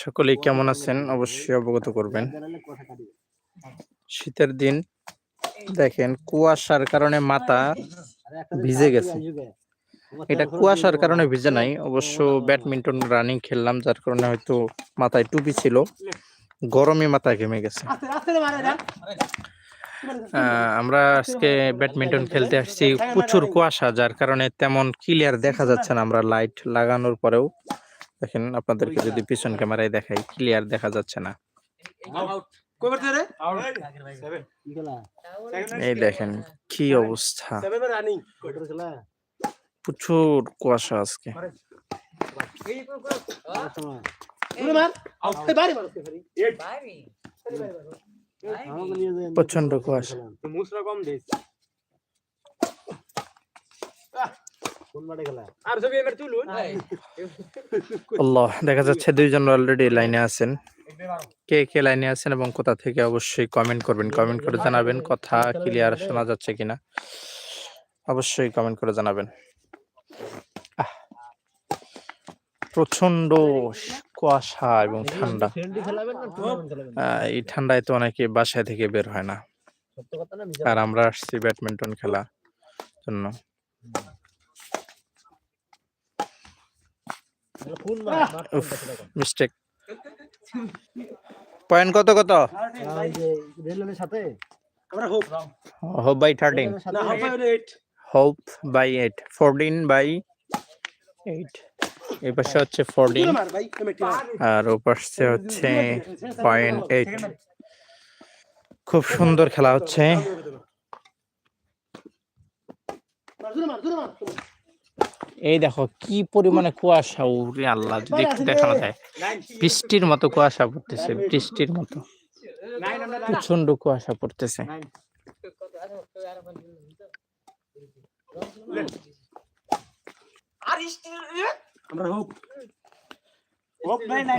সকলেই কেমন আছেন? অবশ্যই অবগত করবেন। শীতের দিন, দেখেন, কুয়াশার কারণে মাথা ভিজে গেছে। এটা কুয়াশার কারণে ভিজে নাই, অবশ্য ব্যাডমিন্টন রানিং খেললাম, যার কারণে হয়তো মাথায় টুপি ছিল। গরমে মাথা ঘেমে গেছে। আমরা আজকে ব্যাডমিন্টন খেলতে আসছি প্রচুর কুয়াশা যার কারণে তেমন ক্লিয়ার দেখা যাচ্ছে না আমরা লাইট লাগানোর পরেও দেখেন আপনাদেরকে যদি পিছন ক্যামেরায় দেখাই ক্লিয়ার দেখা যাচ্ছে না এই দেখেন কি অবস্থা প্রচুর কুয়াশা আজকে প্রচণ্ড কুয়াশা। আল্লাহ দেখা যাচ্ছে দুইজন অলরেডি লাইনে আছেন। কে কে লাইনে আছেন এবং কোথা থেকে অবশ্যই কমেন্ট করবেন। কমেন্ট করে জানাবেন কথা ক্লিয়ার শোনা যাচ্ছে কিনা। অবশ্যই কমেন্ট করে জানাবেন। প্রচণ্ড কুয়াশা এবং ঠান্ডা। এই ঠান্ডায় তো অনেকে বাসায় থেকে বের হয় না। আর আমরা আসছি ব্যাডমিন্টন খেলা জন্য। মিস্টেক পয়েন্ট কত কত? সাথে হোপ by thirteen hope by eight fourteen by eight এই পাশে হচ্ছে ফোরটিন আর ও পাশে হচ্ছে পয়েন্ট এইট খুব সুন্দর খেলা হচ্ছে। এই দেখো কি পরিমাণে কুয়াশা উরে আল্লাহ যদি একটু দেখানো যায়। বৃষ্টির মতো কুয়াশা পড়তেছে বৃষ্টির মতো। প্রচণ্ড কুয়াশা পড়তেছে।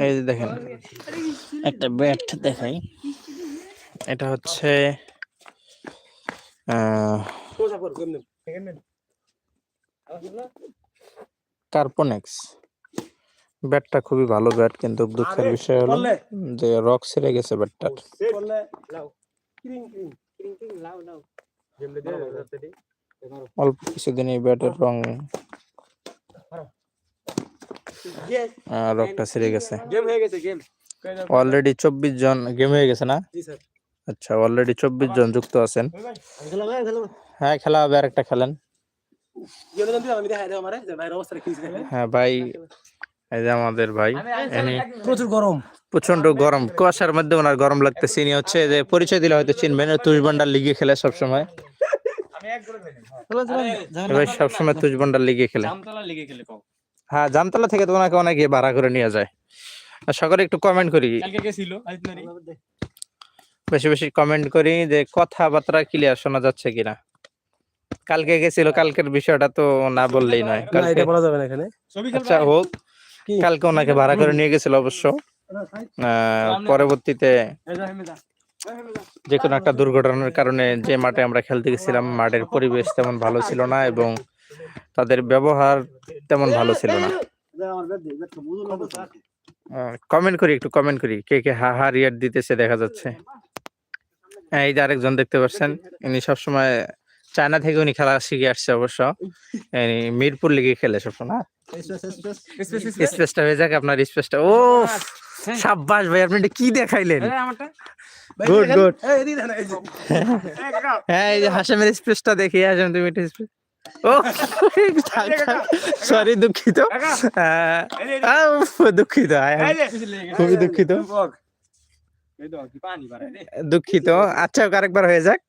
এই যে দেখেন। একটা ব্যাট দেখাই। এটা হচ্ছে কার্পনেক্স। ব্যাটটা খুবই ভালো ব্যাট কিন্তু দুঃখের বিষয় হলো যে রক ছেড়ে গেছে ব্যাটটার। অল্প কিছুদিন এই ব্যাটের রং রকটা ছেড়ে গেছে। গেম হয়ে গেছে। গেম অলরেডি চব্বিশ জন গেম হয়ে গেছে না? জি স্যার আচ্ছা অলরেডি চব্বিশ জন যুক্ত আছেন। হ্যাঁ খেলা হবে আর একটা খেলেন হ্যাঁ ভাই এই যে আমাদের ভাই এনি প্রচুর গরম। প্রচণ্ড গরম। কুয়াশার মধ্যে ওনার গরম লাগতেছে। ইনি হচ্ছে যে পরিচয় দিলে হয়তো চিনবেন তুষ বান্ডার লিগে খেলে সবসময়। এবার সবসময় তুষ বান্ডার লিগে খেলে। হ্যাঁ জামতলা থেকে তো ওনাকে অনেকে ভাড়া করে নিয়ে যায়। সকলে একটু কমেন্ট করি। বেশি বেশি কমেন্ট করি যে কথাবার্তা ক্লিয়ার শোনা যাচ্ছে কিনা। কালকে গেছিল কালকের বিষয়টা তো না বললেই নয়। কালকে বলা যাবে না এখানে। আচ্ছা হোক। কালকে ওনাকে ভাড়া করে নিয়ে গেছিল অবশ্য। পরবর্তীতে যে কোনো একটা দুর্ঘটনার কারণে যে মাঠে আমরা খেলতে গেছিলাম মাঠের পরিবেশ তেমন ভালো ছিল না এবং তাদের ব্যবহার তেমন ভালো ছিল না কমেন্ট করি একটু কমেন্ট করি কে কে হা হা রিয়ার দিতেছে দেখা যাচ্ছে হ্যাঁ, এই যে আরেকজন দেখতে পাচ্ছেন ইনি সবসময় চায়না থেকে উনি খেলা শিখে আসছে অবশ্য ইনি মিরপুর লিগে খেলে সবসময় স্পেসটা হয়ে যাক আপনার স্পেসটা ও সাব্বাস ভাই আপনি এটা কি দেখাইলেন গুড গুড হ্যাঁ এই যে হাসামের স্পেসটা দেখি হাসাম তুমি এটা স্পেস ও সরি দুঃখিত। দুঃখিত। খুবই দুঃখিত। দুঃখিত। আচ্ছা আরেকবার হয়ে যাক।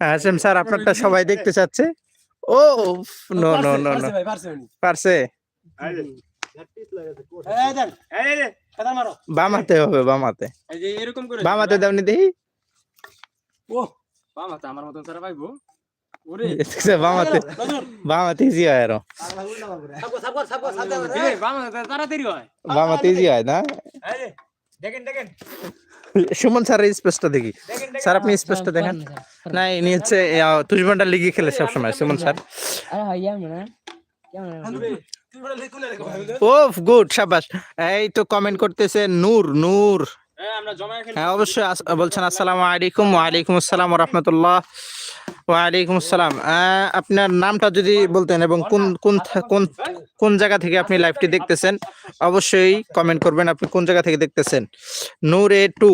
হাসেম স্যার আপনারটা সবাই দেখতে চাচ্ছে। ও নো নো নো নো পারছে বাম হাতে হবে বাম হাতে। এরকম করে বাম হাতে দাও নি দেখি। ও বাম হাতে আমার মতন সারা পাইবো। ওরে দেখছে, বাম হাতে বাম হাতে ইজি হয় আরও এ, বাম হাতে তাড়াতাড়ি হয় বাম হাতে ইজি হয় না দেখেন দেখেন সুমন স্যারের স্পেসটা দেখি স্যার আপনি স্পেসটা দেখেন না ইনি হচ্ছে তুষবান্ডার লিগে খেলে সবসময় সুমন স্যার ওফ গুড শাবাশ এই তো কমেন্ট করতেছে নূর নূর হ্যাঁ আমরা জমা খেলি হ্যাঁ অবশ্যই আস- বলছেন আসসালামু আলাইকুম ওয়ালাইকুম আসসালাম রহমতুল্লাহ ওয়ালাইকুম আসসালাম আপনার নামটা যদি বলতেন এবং কোন কোন কোন কোন জায়গা থেকে আপনি লাইভটি দেখতেছেন অবশ্যই কমেন্ট করবেন আপনি কোন জায়গা থেকে দেখতেছেন নূর এ টু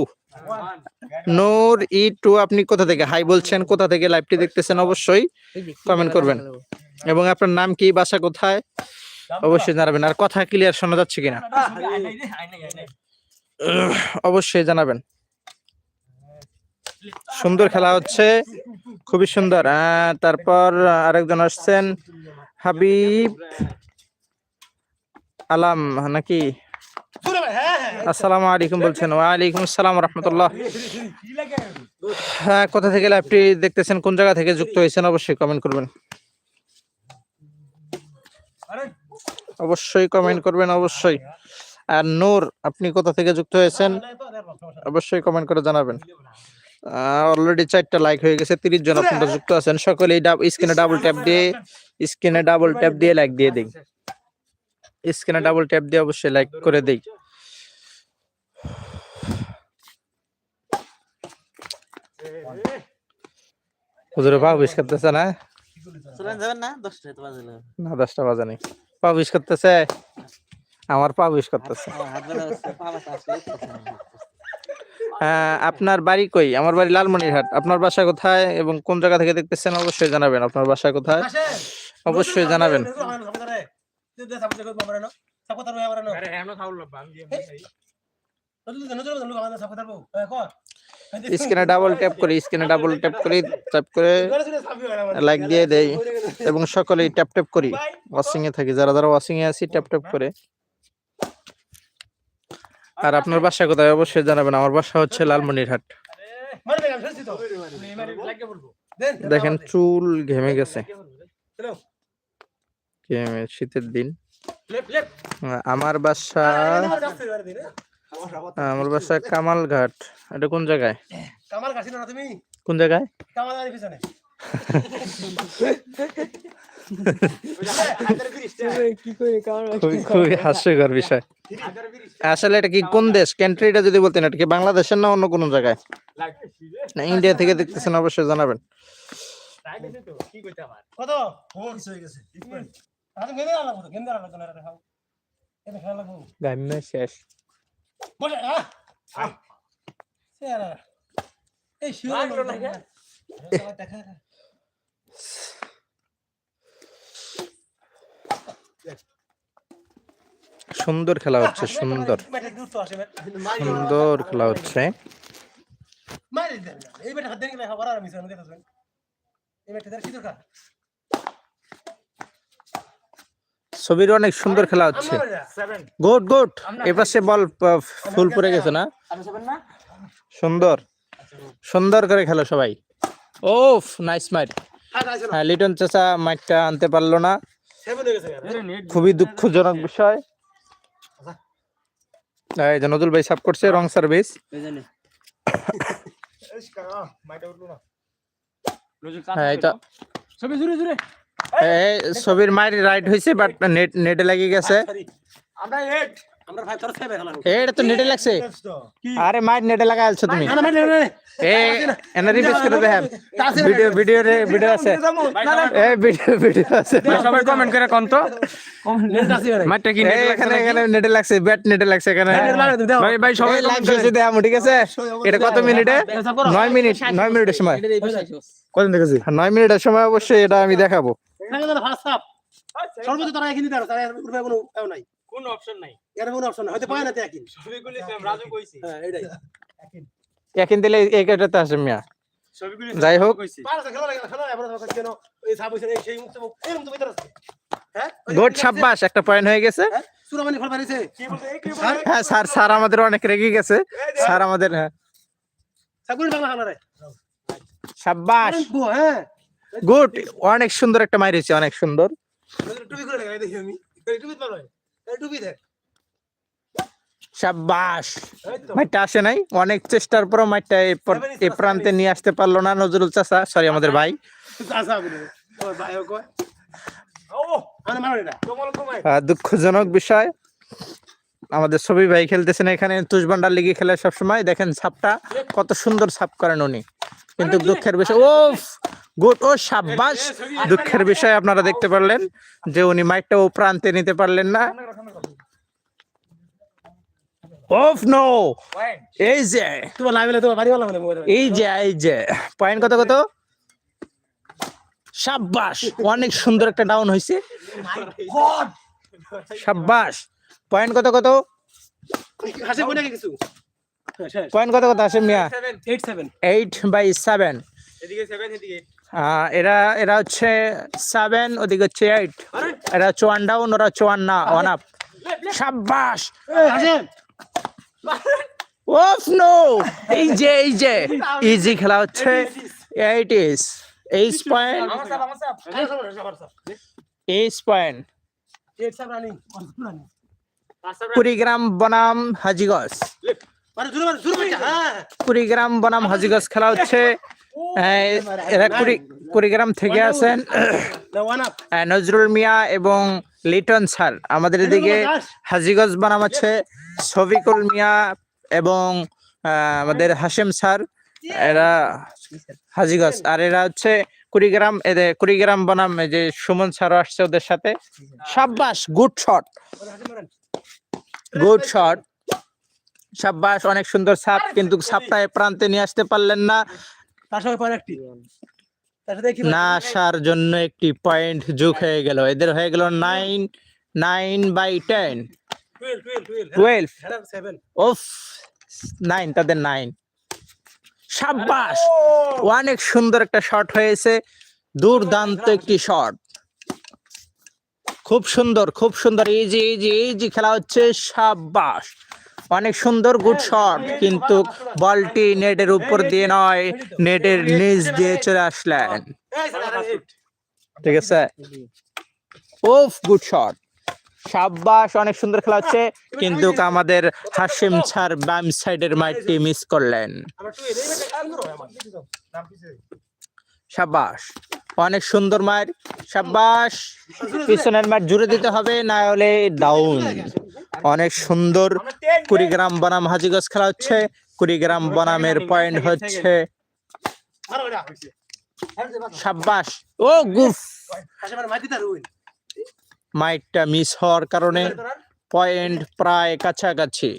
নূর ই টু আপনি কোথা থেকে হাই বলছেন কোথা থেকে লাইভটি দেখতেছেন অবশ্যই কমেন্ট করবেন এবং আপনার নাম কি বাসা কোথায় অবশ্যই জানাবেন আর কথা ক্লিয়ার শোনা যাচ্ছে কিনা অবশ্যই জানাবেন সুন্দর খেলা হচ্ছে, খুবই সুন্দর। তারপর আরেকজন আসছেন, হাবিব আলাম, নাকি? আসসালামু আলাইকুম বলছেন। ওয়ালাইকুম আসসালাম রহমতুল্লাহ। হ্যাঁ কোথা থেকে লাইভটি দেখতেছেন, কোন জায়গা থেকে যুক্ত হয়েছেন, অবশ্যই কমেন্ট করবেন। অবশ্যই কমেন্ট করবেন, অবশ্যই। আর নূর, আপনি কোথা থেকে যুক্ত হয়েছেন? অবশ্যই কমেন্ট করে জানাবেন। অলরেডি চারটা লাইক হয়ে গেছে তিরিশ জন আপনারা যুক্ত আছেন। সকলেই স্ক্রিনে ডাবল ট্যাপ দিয়ে স্ক্রিনে ডাবল ট্যাপ দিয়ে লাইক দিয়ে দিই। স্ক্রিনে ডাবল ট্যাপ দিয়ে অবশ্যই লাইক করে দেই। হুজুরে পা বিশ করতেছে না? না? দশটা বাজে না দশটা বাজে নেই। পা বিশ করতেছে আমার পা বিশ করতেছে হাত বেলা হচ্ছে পা ব্যথা আসলে আহ, আপনার বাড়ি কই? আমার বাড়ি লালমনিরহাট। আপনার বাসা কোথায় এবং কোন জায়গা থেকে দেখতেছেন অবশ্যই জানাবেন। আপনার বাসা কোথায়? অবশ্যই জানাবেন। স্ক্রিনে ডাবল ট্যাপ করি স্ক্রিনে ডাবল ট্যাপ করি ট্যাপ করে লাইক দিয়ে দেই এবং সকলেই ট্যাপ ট্যাপ করি। ওয়াচিং এ থাকি। যারা যারা ওয়াচিং এ আছি ট্যাপ ট্যাপ করে। আর আপনার বাসা কোথায়? অবশ্যই জানাবেন। আমার বাসা হচ্ছে লালমনিরহাট। দেখেন চুল ঘেমে গেছে। শীতের দিন। আমার বাসা আমার বাসা কামালঘাট। এটা কোন জায়গায়? কোন জায়গায়? খুবই হাস্যকর বিষয়। আসলে এটা কি কোন দেশ? কান্ট্রিটা যদি বলতেন এটা কি বাংলাদেশের না অন্য কোনো জায়গায়? না ইন্ডিয়া থেকে দেখতেছেন অবশ্যই জানাবেন। শেষ। এই শিওর লাগল না কে? দেখা সুন্দর খেলা হচ্ছে সুন্দর। সুন্দর খেলা হচ্ছে। ছবির অনেক সুন্দর খেলা হচ্ছে। গুড গুড এপাশে বল ফুল পড়ে গেছে না? আমি সেভেন না। সুন্দর। সুন্দর করে খেলো সবাই। ওফ নাইস মাইট হ্যাঁ লিটন চাচা মাইকটা আনতে পারল না। খুবই দুঃখজনক বিষয়। এই যে নজরুল ভাই সাপ করছে রং সার্ভিস হ্যাঁ ছবির মায়ের রাইট হয়েছে বাট নেট নেটে লাগিয়ে গেছে। আমরা আমরা ভাই তোর সেভে খেলা এটা তো নেটে লাগছে। আরে নেটে লাগা আলছো তুমি। না না মাইটা না এ এনা রিফ্রেশ করে দেখেন ভিডিও ভিডিও রে ভিডিও আছে। এই ভিডিও ভিডিও আছে। সবাই কমেন্ট করে কোন তো? নেট আসি না কি এই, এখানে এখানে নেটে লাগছে ব্যাট নেটে লাগছে এখানে। ভাই ভাই সবাই লাইভ শেষে ঠিক আছে? এটা কত মিনিটে? নয় মিনিট নয় মিনিটের সময়। কত দেখেছি? নয় মিনিটের সময় অবশ্যই এটা আমি দেখাবো। সর্বোচ্চ তারা এখানে তারা কোনো নাই। কোন অপশন নাই। এর কোনো অপশন হয়তো পায় না তে একিন। ছবিগুলি সেম রাজু কইছি। হ্যাঁ এটাই। দিলে এই কাটাতে আসে মিয়া। যাই হোক। কইছি। পারছ খেলা লাগে খেলা এবার তো কেন এই সাব হইছে এই সেই মুক্ত এই মুক্ত ভিতর আছে। হ্যাঁ? গুড সাব্বাস একটা পয়েন্ট হয়ে গেছে। কি হ্যাঁ স্যার স্যার আমাদের অনেক রেগে গেছে। স্যার আমাদের হ্যাঁ। সাব্বাস। হ্যাঁ। গুড অনেক সুন্দর একটা মাইর হয়েছে অনেক সুন্দর। দেখি। মাইটটা আসে নাই? অনেক চেষ্টার পরও মাইটটা এই প্রান্তে নিয়ে আসতে পারল না নজরুল চাচা। সরি আমাদের ভাই। মানে দুঃখজনক বিষয়। আমাদের ছবি ভাই খেলতেছেন এখানে। তুষবান্ডার লিগে খেলে সবসময়। দেখেন সাপটা কত সুন্দর ছাপ করেন উনি। কিন্তু দুঃখের বিষয় ও গুড ও সাব্বাস! দুঃখের বিষয় আপনারা দেখতে পারলেন যে উনি মাইকটা ও প্রান্তে নিতে পারলেন না। ওফ নো এই যে। তোমার লাইভে তোমার বাড়ি মানে এই যে এই যে। পয়েন্ট কত কত? সাব্বাস। অনেক সুন্দর একটা ডাউন হয়েছে সাব্বাস। পয়েন্ট কত কত? হাসি বলে কিছু? শেষ পয়েন্ট কত কত আসে মিয়া? এইট বাই সেভেন এদিকে এরা এরা হচ্ছে সেভেন ওদিকে হচ্ছে এইট এরা হচ্ছে ওয়ান ডাউন ওরা হচ্ছে ওয়ান না ওয়ান আপ সাব্বাস। ওফ নো এই যে এই যে ইজি খেলা হচ্ছে eight is eight point eight point Kurigram বনাম হ্যাঁ কুড়িগ্রাম বনাম হাজিগঞ্জ খেলা হচ্ছে। আহ, এরা কুড়ি কুড়িগ্রাম থেকে আছেন। আহ, নজরুল মিয়া এবং লিটন স্যার আমাদের এদিকে হাজিগঞ্জ বনাম আছে শফিকুল মিয়া এবং আমাদের হাশেম স্যার। এরা হাজিগঞ্জ আর এরা হচ্ছে কুড়িগ্রাম এদের কুড়িগ্রাম বনাম এই যে সুমন স্যারও আসছে ওদের সাথে। সাব্বাস গুড শট গুড শট সাব্বাস অনেক সুন্দর সাপ কিন্তু সাপটা এ প্রান্তে নিয়ে আসতে পারলেন না। তার সঙ্গে না আসার জন্য একটি পয়েন্ট যোগ হয়ে গেল। এদের হয়ে গেল nine nine by ten twelve of nine তাদের নাইন সাব্বাস অনেক সুন্দর একটা শট হয়েছে। দুর্দান্ত একটি শট খুব সুন্দর খুব সুন্দর। এই যে এই যে এই যে খেলা হচ্ছে সাব্বাস অনেক সুন্দর গুড শট কিন্তু বলটি নেটের উপর দিয়ে নয়, নেটের নিচ দিয়ে চলে আসলেন। ঠিক আছে? ওফ গুড শট সাব্বাস, অনেক সুন্দর খেলা হচ্ছে, কিন্তু আমাদের হাসিম স্যার বাম সাইডের মাইটটি মিস করলেন। সাব্বাস, অনেক সুন্দর মার সাব্বাস, পিছনের মার জুড়ে দিতে হবে, না হলে ডাউন অনেক সুন্দর কুড়িগ্রাম বনাম হাজিগঞ্জ খেলা হচ্ছে। কুড়িগ্রাম বনামের পয়েন্ট হচ্ছে সাব্বাস ও, গুফ। মিস হওয়ার কারণে পয়েন্ট প্রায় কাছাকাছি।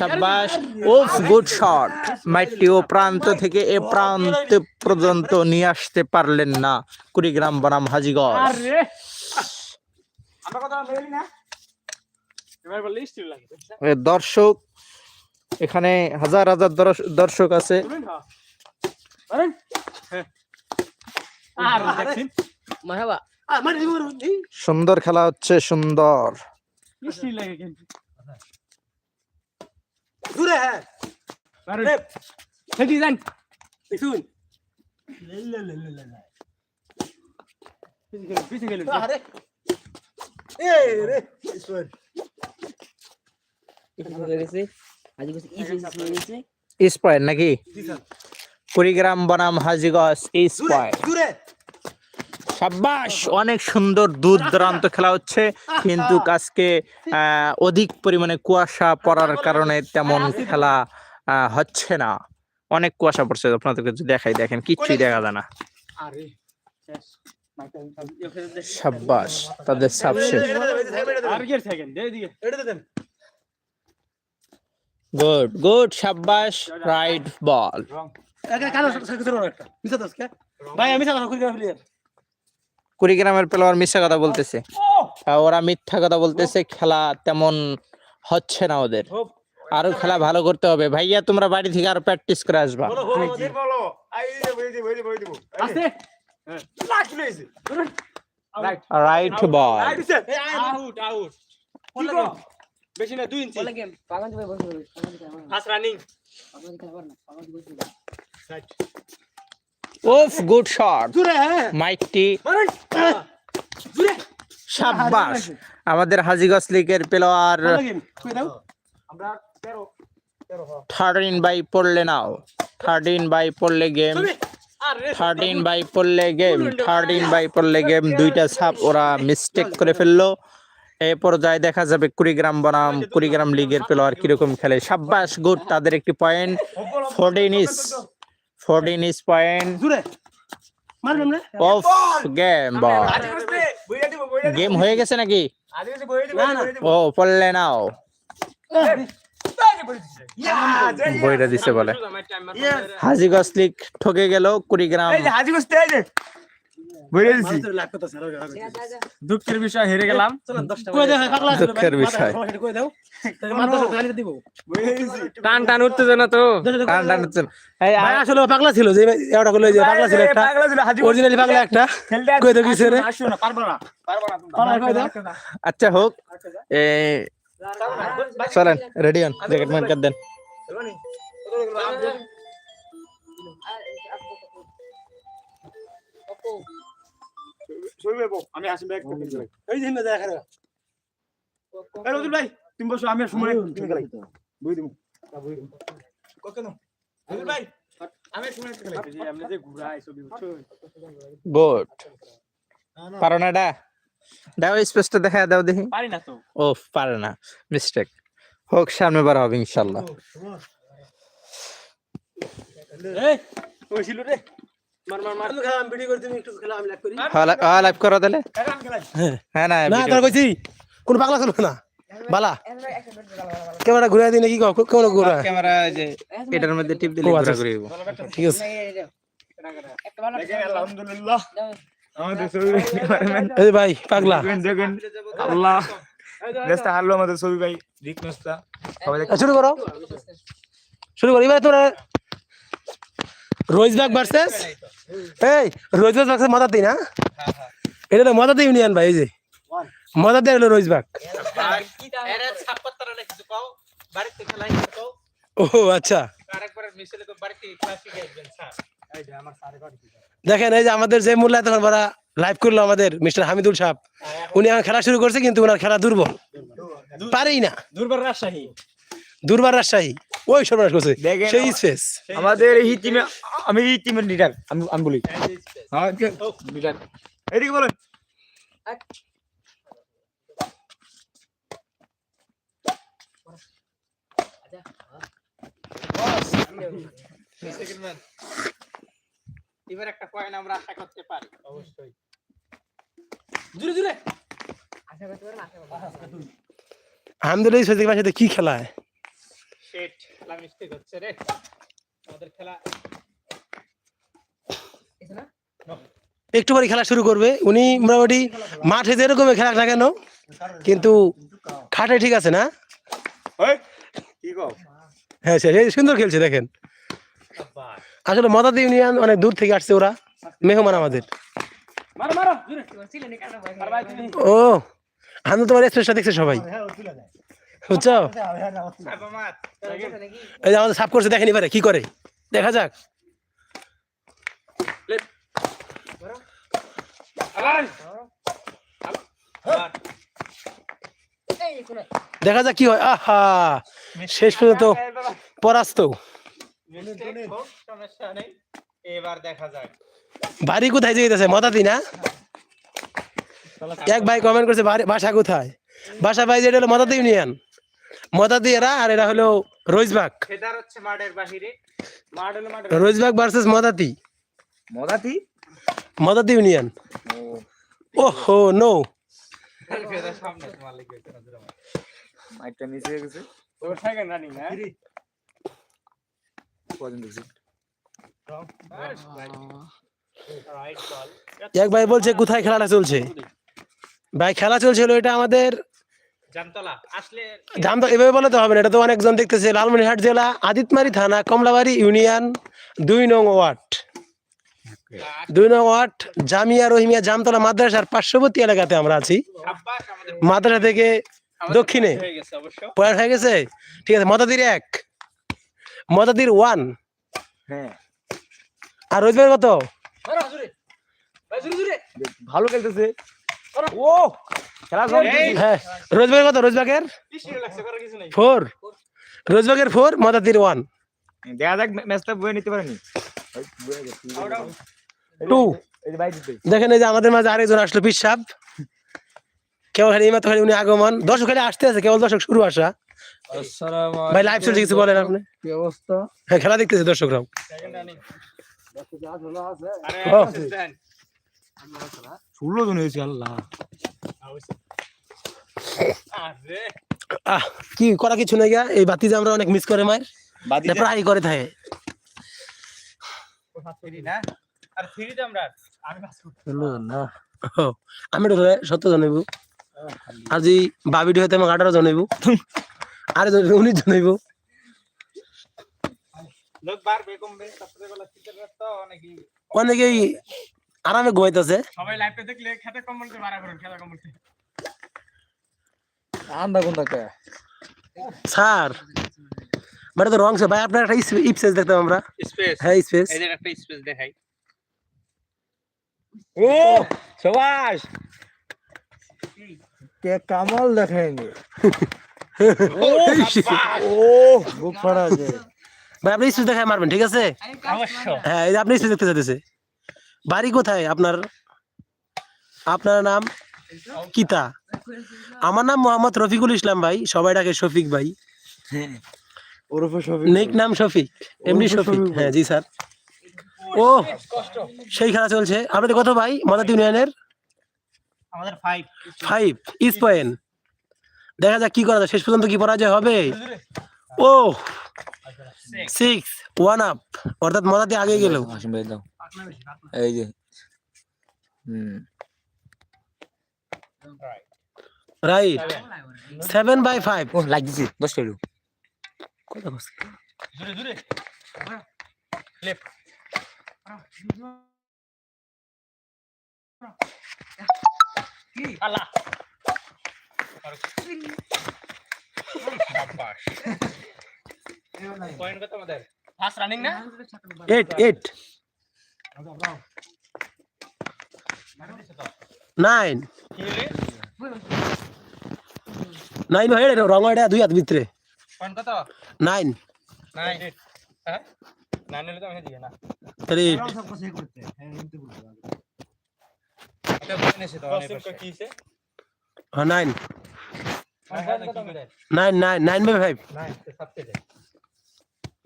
সাব্বাস গুড শট মাইটটি ও প্রান্ত থেকে এ প্রান্ত পর্যন্ত নিয়ে আসতে পারলেন না কুড়িগ্রাম বনাম না এবার বললি স্টিল লাগে এ দর্শক এখানে হাজার হাজার দর্শক আছে। হ্যাঁ। হ্যাঁ। সুন্দর খেলা হচ্ছে সুন্দর। হ্যাঁ। দেখুন। গেল গেল আরে। রে ঈশ্বর। পয়েন্ট নাকি? কুড়িগ্রাম বনাম হাজিগঞ্জ জোরে সাব্বাস অনেক সুন্দর দূর দূরান্ত খেলা হচ্ছে কিন্তু আজকে আহ, অধিক পরিমাণে কুয়াশা পড়ার কারণে তেমন খেলা আহ, হচ্ছে না। অনেক কুয়াশা পড়ছে আপনাদেরকে দেখাই দেখেন কিচ্ছুই দেখা যায় না। আরে সাব্বাস তাদের সাপ শেষ আর কি সেকেন্ড দে দিকে এটা দেন গুড গুড সাব্বাস রাইট বল রং একা কালো সাথে ধরো একটা মিছা দস কে ভাই আমি সাথে করি প্লেয়ার কুড়িগ্রামের প্লেয়ার মিথ্যা কথা বলতেছে ওরা মিথ্যা কথা বলতেছে খেলা তেমন হচ্ছে না ওদের আরও খেলা ভালো করতে হবে ভাইয়া তোমরা বাড়ি থেকে আরও প্র্যাকটিস করে আসবা বলো বলো বলো আস্তে রাইট রাইট বল এই আয় আউট আউট বলো বেশি না 2 ইঞ্চি বলে পাগল ভাই বসে বসে পাগল খেলা না ফাস্ট রানিং পাগল খেলা না পাগল বসে ওফ গুড শট। জোরে হ্যাঁ। মাইকটি মারেন। সাব্বাস। আমাদের হাজিগঞ্জ লিগের প্লেয়ার আমরা 13 থার্টিন বাই পড়লে নাও। থার্টিন বাই পড়লে গেম তুমি থার্টিন বাই পড়লে গেম থার্টিন বাই পড়লে গেম দুইটা সাপ ওরা মিস্টেক করে ফেলল। এই পর্যায়ে দেখা যাবে কুড়িগ্রাম বনাম কুড়িগ্রাম লিগের প্লেয়ার কীরকম খেলে? সাব্বাস গুড তাদের একটি point fourteen is fourteen is point of game ball game হয়ে গেছে নাকি? ও পড়লে নাও। বইটা দিছে বলে। হাজিগঞ্জ লিগ ঠকে গেল কুড়িগ্রাম। দুঃখের বিষয় হেরে গেলাম। দুঃখের বিষয়। টান টান উত্তেজনা তো। টান টান হচ্ছে। এই ভাই আ- আসলে পাগলা ছিল যে এটা কইলো যে পাগলা ছিল একটা। পাগলা ছিল হাজি। অরিজিনালি পাগলা একটা। কই দাও কিসে রে পারব না। পারব না পারব না, কই দাও। আচ্ছা হোক। এ চলেন রেডি হন। জ্যাকেট ম্যান দেন। বউ আমি আসি ব্যাগ করতে গেলাই এই যে মেজা এখানে এই রজুল ভাই তুমি বসো আমি সময় তুমি গেলাই বই দিমু কত রজুল ভাই আমি আর সময় গেলাই যে আমরা যে ঘুরাই ছবি উঠছো গুড পারো না ডা। দাও স্পেসটা দেখা দাও দেখি। পারি না তো। ও পারে না। মিস্টেক হোক সামনে বার হবে এই ওই ছিল রে। মার মার মার। আমি ভিডিও করে তুমি একটু খেলা আমি লাইভ করি। হ্যাঁ লাইভ করো তাহলে। হ্যাঁ না না তোর কইছি কোন পাগলা না। বালা। ক্যামেরা ঘুরে দিই নাকি কোন ঘুরা ক্যামেরা যে এটার মধ্যে টিপ দিলে ও, আচ্ছা। ঘোরাঘুরি ঠিক আছে। একটা ভালো দেখেন আলহামদুলিল্লাহ। আমাদের ছবি এই ভাই পাগলা। আল্লাহ। হারলো আমাদের ছবি ভাই। রিক নস্তা। শুরু করো। শুরু করো। এবারে তোরা রোজবাগ ভার্সেস এই রোজবাগ ভার্সেস মদাতি না এটা তো মদাতি ইউনিয়ন ভাই এই যে। মদাতি হলো রোজবাগ ও আচ্ছা। দেখেন এই যে আমাদের যে মূল্য তখন বড় লাইভ করল আমাদের মিস্টার হামিদুল সাহেব উনি এখন খেলা শুরু করছে কিন্তু ওনার খেলা দুর্বল। পারেই না। দুর্বার রাজশাহী। দুর্বার রাজশাহী। ওই সর্বনাশ করছে। সেই স্পেস আমাদের এই টিমে আমি এই টিমের লিডার আমি আমি বলি। হ্যাঁ লিডার এদিকে বলেন। এবার একটা পয়েন্ট আমরা আশা করতে পারি। অবশ্যই। জুড়ে জুড়ে আশা করতে পারেন আশা করতে পারেন আমাদের এই সাথে কি খেলা হয় খেলা মিস্টেক হচ্ছে রে আমাদের খেলা একটু পরে খেলা শুরু করবে। উনি মোটামুটি মাঠে যেরকম খেলা না কেন কিন্তু খাটে ঠিক আছে না? হ্যাঁ সে সে সুন্দর খেলছে দেখেন। আসলে মদাদি ইউনিয়ন অনেক দূর থেকে আসছে ওরা মেহমান আমাদের। ও আমি তোমার এক্সপ্রেসটা দেখছে সবাই। বুঝছ? এই যে আমাদের সাফ করছে, দেখেনি পারে কি করে। দেখা যাক। দেখা যাক কি হয়। আহা! শেষ পর্যন্ত পরাস্ত। বাড়ি কোথায় যেতেছে মদাদি না? এক ভাই কমেন্ট করছে বাসা কোথায়? বাসা ভাই যেটা হলো মদাদি ইউনিয়ন। মদাদি এরা আর এরা হলো রোজবাগ। ফেদার হচ্ছে মাঠের বাহিরে। মাঠ হলো মাঠের রোজবাগ ভার্সেস মদাতি। মদাতি? মদাতি ইউনিয়ন ওহো নো মাইকটা নিচে হয়ে হ্যাঁ? এক ভাই বলছে কোথায় খেলাটা চলছে? ভাই খেলা চলছিল এটা আমাদের জামতলা এভাবে বলে তো হবে না এটা তো অনেকজন দেখতেছে লালমনিরহাট জেলা আদিতমারি থানা কমলাবাড়ি ইউনিয়ন দুই নং ওয়ার্ড। দুই নং ওয়ার্ড জামিয়া রহিমিয়া জামতলা মাদ্রাসার পার্শ্ববর্তী এলাকাতে আমরা আছি। মাদ্রাসা থেকে দক্ষিণে। গেছে হয়ে গেছে? ঠিক আছে মদাদির এক মদাদির ওয়ান। হ্যাঁ। আর রোজবের কত? ভালো খেলতেছে। ও! হ্যাঁ কত? রোজবাগের? ফোর। রোজবাগের ফোর মদাদির ওয়ান দেখা যাক ম্যাচটা বয়ে নিতে পারেনি। টু দেখেন এই যে আমাদের মাঝে আরেকজন আসলো পিসাব কেবল খালি এইমাত্র খালি উনি আগমন। দর্শক খালি আসতে আছে কেবল দর্শক শুরু আসা। ভাই লাইভ চলছে কিছু বলেন আপনি? কি অবস্থা? হ্যাঁ খেলা দেখতেছে দর্শকরাও। ও, ষোলো জন হয়েছে আল্লাহ আহ কি করা কিছু নাই গা? এই বাতি যে আমরা অনেক মিস করে মায়ের। প্রায় করে থাকে। আমি তো সত্য জানাইব। আজি বাবিডি হইতে আমাকে আঠারো জানাইব। আর জন উনিশ জানাইব। অনেকেই আরামে ঘুমাইতেছে। সবাই লাইভটা দেখলে খেতে কম বলতে বাড়া করুন খেতে কম বলতে আন্দা কোন থাকে স্যার মানে তো রং সে ভাই আপনার একটা ইপসেস দেখতাম আমরা। স্পেস হ্যাঁ স্পেস এই যে একটা স্পেস দেখাই। ও সবাস কে কামাল দেখেনি ও বুক ফাড়া আছে ভাই আপনি স্পেস দেখায় মারবেন ঠিক আছে? হ্যাঁ এই যে আপনি স্পেস দেখতে চাইতেছে। বাড়ি কোথায়? আপনার আপনার নাম? কিতা? আমার নাম মোহাম্মদ রফিকুল ইসলাম ভাই সবাই ডাকে শফিক ভাই। নেক নাম শফিক এমনি শফিক। হ্যাঁ জি স্যার। ও সেই খেলা চলছে। আপনাদের কত ভাই? মাদার ইউনিয়নের? আমাদের ফাইভ ফাইভ ইস পয়েন্ট দেখা যাক কি করা যায়। শেষ পর্যন্ত কি পরাজয় হবে? ও সিক্স ওয়ান আপ অর্থাৎ মদাতে আগে গেল। আসুন ভাই দাও এই যে। হুম। রাইট সেভেন বাই ফাইভ ও লাগিছে দশ টাকা জোরে জোরে লেফট আল্লাহ। পয়েন্ট কত আমাদের ফার্স্ট রানিং না এইট এইট নাইন কি হইলে নাইন হয়ে রঙ এটা দুই হাত ভিতরে পয়েন্ট কত নাইন নাইন হ্যাঁ নাইন হলে তো আমি দিই না এইট এটা পয়েন্ট এসে তো অনেক কি হইছে হ্যাঁ নাইন পয়েন্ট কত আমাদের nine nine nine by five নাই তো সবচেয়ে দেয় কি কও নাই কিনতেন এটা বাদ না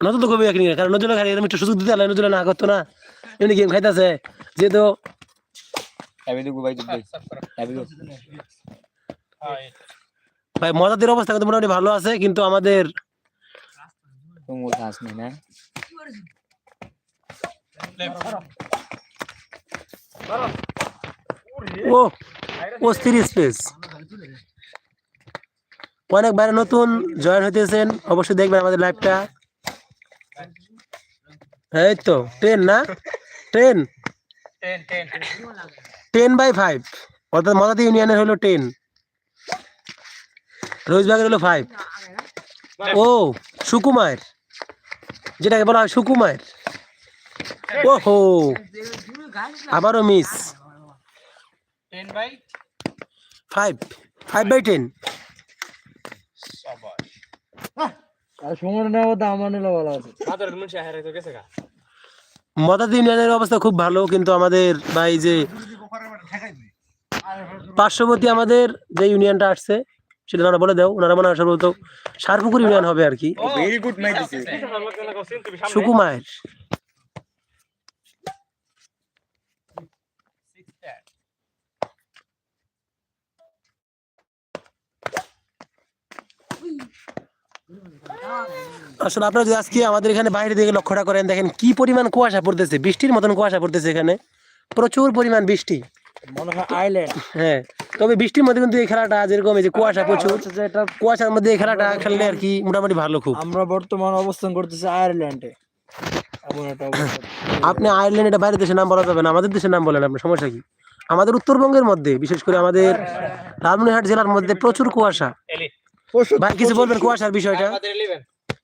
নতুন তো কবি একনি কারণ নজরুল খালি এরকম একটু সুযোগ দিতে নজরুল না করতো না এমনি গেম খাইতেছে যেহেতু ভাই ভাই আমি হ্যাঁ ভাই মজাদের অবস্থা কিন্তু মোটামুটি ভালো আছে কিন্তু আমাদের না ও অস্থির স্পেস অনেক বাইরে নতুন জয়েন হইতেছেন অবশ্যই দেখবেন আমাদের লাইভটা এই তো টেন না? টেন টেন বাই ফাইভ অর্থাৎ মজাদি ইউনিয়নের হলো টেন রোজবাগের হলো ফাইভ ও সুকুমার। যেটাকে বলা হয় সুকুমার। ওহো আবারও miss ten by five five by ten সবাই আর সময় নেওয়া তো আমার নিলে ভালো আছে মাদার মুন্সি হারে তো গেছে গা মদাদি ইউনিয়নের অবস্থা খুব ভালো কিন্তু আমাদের ভাই যে পার্শ্ববর্তী আমাদের যে ইউনিয়নটা আসছে সেটা ওনারা বলে দাও ওনারা মনে হয় সম্ভবত সারপুকুর ইউনিয়ন হবে আর কি। ভেরি গুড ম্যাচ দিছে সুকুমার আসলে আপনারা যদি আজকে আমাদের এখানে বাইরে দিকে লক্ষ্যটা করেন দেখেন কি পরিমাণ কুয়াশা পড়তেছে বৃষ্টির মতন কুয়াশা পড়তেছে এখানে। প্রচুর পরিমাণ বৃষ্টি। মনে হয় আইল্যান্ড হ্যাঁ তবে বৃষ্টির মধ্যে কিন্তু এই খেলাটা যেরকম এই যে কুয়াশা প্রচুর এটা কুয়াশার মধ্যে এই খেলাটা খেললে আর কি মোটামুটি ভালো খুব। আমরা বর্তমান অবস্থান করতেছি আয়ারল্যান্ডে আপনি আয়ারল্যান্ড এটা বাইরের দেশের নাম বলা যাবে না আমাদের দেশের নাম বলেন আপনার সমস্যা কি? আমাদের উত্তরবঙ্গের মধ্যে বিশেষ করে আমাদের লালমনিরহাট জেলার মধ্যে প্রচুর কুয়াশা। ভাই কিছু বলবেন কুয়াশার বিষয়টা?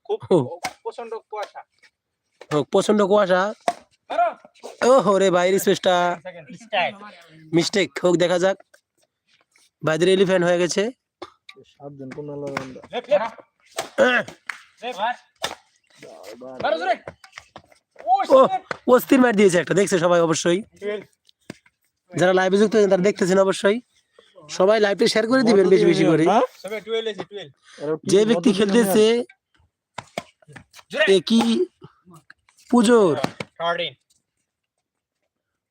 খুব প্রচণ্ড কুয়াশা। হোক প্রচণ্ড কুয়াশা। রে বাইরের স্পেসটা মিস্টেক হোক দেখা যাক। বাইরের এলিফ্যান্ট হয়ে গেছে। সাতজন কোন অস্থির মার দিয়েছে একটা দেখছে সবাই অবশ্যই। যারা লাইভে যুক্ত হয়েছেন তারা দেখতেছেন অবশ্যই। সবাই লাইভে শেয়ার করে দিবেন বেশি বেশি করে। সবে 12 এসে 12 যে ব্যক্তি খেলতেছে কি? পুজোর।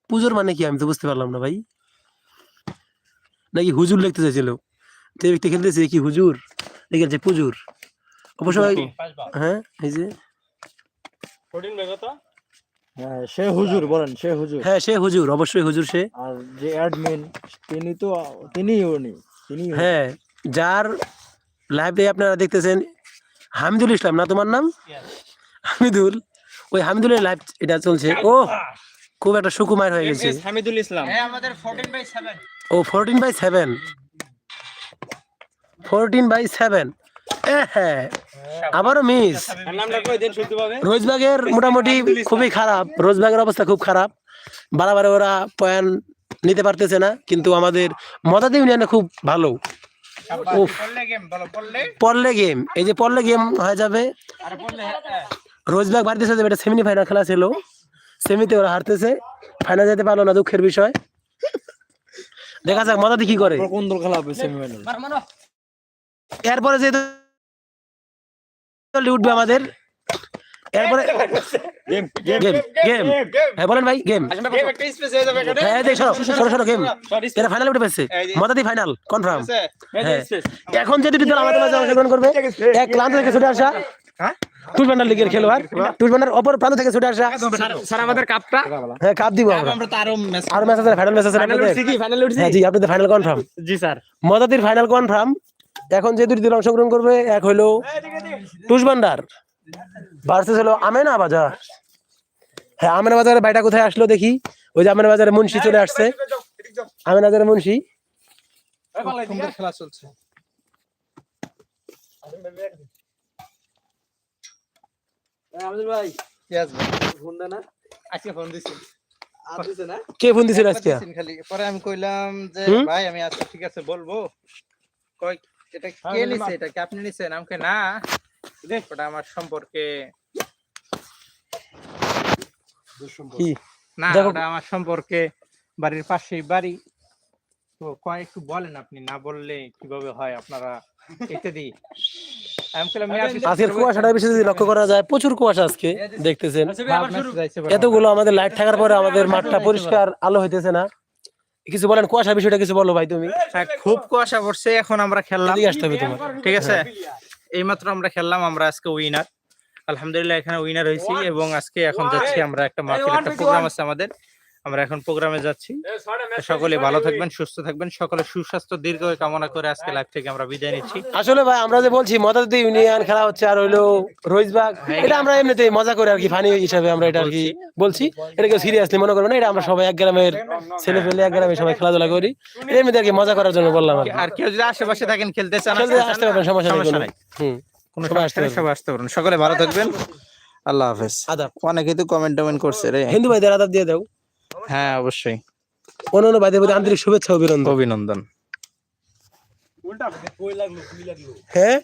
পুজোর মানে কি আমি তো বুঝতে পারলাম না ভাই। নাকি হুজুর লিখতে চাইছিল। যে ব্যক্তি খেলতেছে কি হুজুর? লিখেছে পুজোর। অবশ্যই হ্যাঁ এই যে। 14 বেগো তো হ্যাঁ সে হুজুর বলেন সে হুজুর। হ্যাঁ সে হুজুর অবশ্যই হুজুর সে। আর যে অ্যাডমিন তিনি তো তিনি উনি তিনি হ্যাঁ যার লাইভে আপনারা দেখতেছেন হামিদুল ইসলাম না তোমার নাম? হামিদুল ওই হামিদুলের লাইভ এটা চলছে। ও খুব একটা সুকুমার হয়ে গেছে। হামিদুল ইসলাম। হ্যাঁ আমাদের 14 by 7 O fourteen by seven fourteen by seven হ্যাঁ মিস দেন শুনতে পাবে রোজবাগের মোটামুটি খুবই খারাপ। রোজবাগের অবস্থা খুব খারাপ। বারবার ওরা পয়েন্ট নিতে পারতেছে না, কিন্তু আমাদের মদাদি ইউনিয়নে খুব ভালো। পড়লে গেম এই যে পড়লে গেম হয়ে যাবে। হ্যাঁ রোজবাগ বাড়িতে যাবে এটা সেমি ফাইনাল খেলা ছিল। সেমিতে ওরা হারতেছে। ফাইনাল যেতে পারল না, দুঃখের বিষয়। দেখা যাক মদাদি কি করে। খেলা হবে সেমিফাইনাল এরপরে যে দলটি উঠবে আমাদের এরপরে গেম গেম গেম হ্যাঁ বলেন ভাই গেম গেম একটা স্পেস হয়ে যাবে এখানে। হ্যাঁ দেখ সরো সরো সরো গেম এরা ফাইনাল উঠে পেয়েছে। মদাদি ফাইনাল কনফার্ম হ্যাঁ। এখন যে দুটি দল আমাদের মাঝে অংশগ্রহণ করবে এক প্রান্ত থেকে ছুটে আসা টুর্নামেন্ট লিগের খেলোয়াড়। টুর্নামেন্টের অপর প্রান্ত থেকে ছুটে আসা। স্যার আমাদের কাপটা হ্যাঁ কাপ দিব আমরা। আমরা আরও ম্যাচ আছে ফাইনাল ম্যাচ আছে ফাইনাল উঠছি হ্যাঁ জি আপনাদের ফাইনাল কনফার্ম জি স্যার। মদাদির ফাইনাল কনফার্ম এখন যে দুটি দল অংশগ্রহণ করবে, এক হলো টুসবান্ডার ভার্সেস হলো আমেনা বাজার। হ্যাঁ আমেনা বাজারের বাড়িটা কোথায় আসলো দেখি। ওই যে আমেনা বাজারে মুন্সি চলে আসছে। আমেনা বাজারের মুন্সি। কি ফোন দিছিল আজকে? পরে আমি কইলাম যে ভাই আমি আজকে ঠিক আছে বলব কই এটা কে নিছে? এটা কি আপনি নিছেন? আমাকে না। ওটা আমার সম্পর্কে না ওটা আমার সম্পর্কে বাড়ির পাশেই বাড়ি। তো কয় একটু বলেন আপনি না বললে কীভাবে হয়? আপনারা ইত্যাদি আজকের কুয়াশাটা বেশি যদি লক্ষ্য করা যায় প্রচুর কুয়াশা আজকে দেখতেছেন। বলে। এতগুলো আমাদের লাইট থাকার পরে আমাদের মাঠটা পরিষ্কার আলো হইতেছে না। কিছু বলেন কুয়াশা বিষয়টা কিছু বলো ভাই তুমি। হ্যাঁ, খুব কুয়াশা পড়ছে এখন আমরা খেললাম। আসতে হবে তোমার। ঠিক আছে? এইমাত্র আমরা খেললাম আমরা আজকে উইনার আলহামদুলিল্লাহ এখানে উইনার হয়েছি এবং আজকে এখন যাচ্ছি আমরা একটা মাহফিল একটা প্রোগ্রাম আছে আমাদের। আমরা এখন প্রোগ্রামে যাচ্ছি। সকলে ভালো থাকবেন সুস্থ থাকবেন। সকলে সুস্বাস্থ্য দীর্ঘ কামনা করে আজকে লাইভ থেকে আমরা বিদায় নিচ্ছি। আসলে ভাই আমরা যে বলছি মদাদি ইউনিয়ন খেলা হচ্ছে আর হইল রোজবাগ। এটা আমরা এমনিতেই মজা করে আর কি ফানি হিসাবে আমরা এটা আর কি বলছি। এটা কেউ সিরিয়াসলি মনে করব না এটা আমরা সবাই এক গ্রামের ছেলে পেলে এক গ্রামে সবাই খেলাধুলা করি। এমনিতে আর কি মজা করার জন্য বললাম আর কি। আর কেউ যদি আশেপাশে থাকেন খেলতে চান খেলতে আসতে পারবেন সমস্যা নেই হুম কোনো সবাই আসতে পারবেন। সবাই আসতে পারেন সকলে ভালো থাকবেন। আল্লাহ হাফেজ। আদাব। অনেকে তো কমেন্ট টমেন্ট করছে রে। হিন্দু ভাইদের আদাব দিয়ে দাও। হ্যাঁ অবশ্যই। অনন্য বাইদের ভাইদের প্রতি আন্তরিক শুভেচ্ছা অভিনন্দন। অভিনন্দন। উল্টা কই লাগল কই লাগল? হ্যাঁ?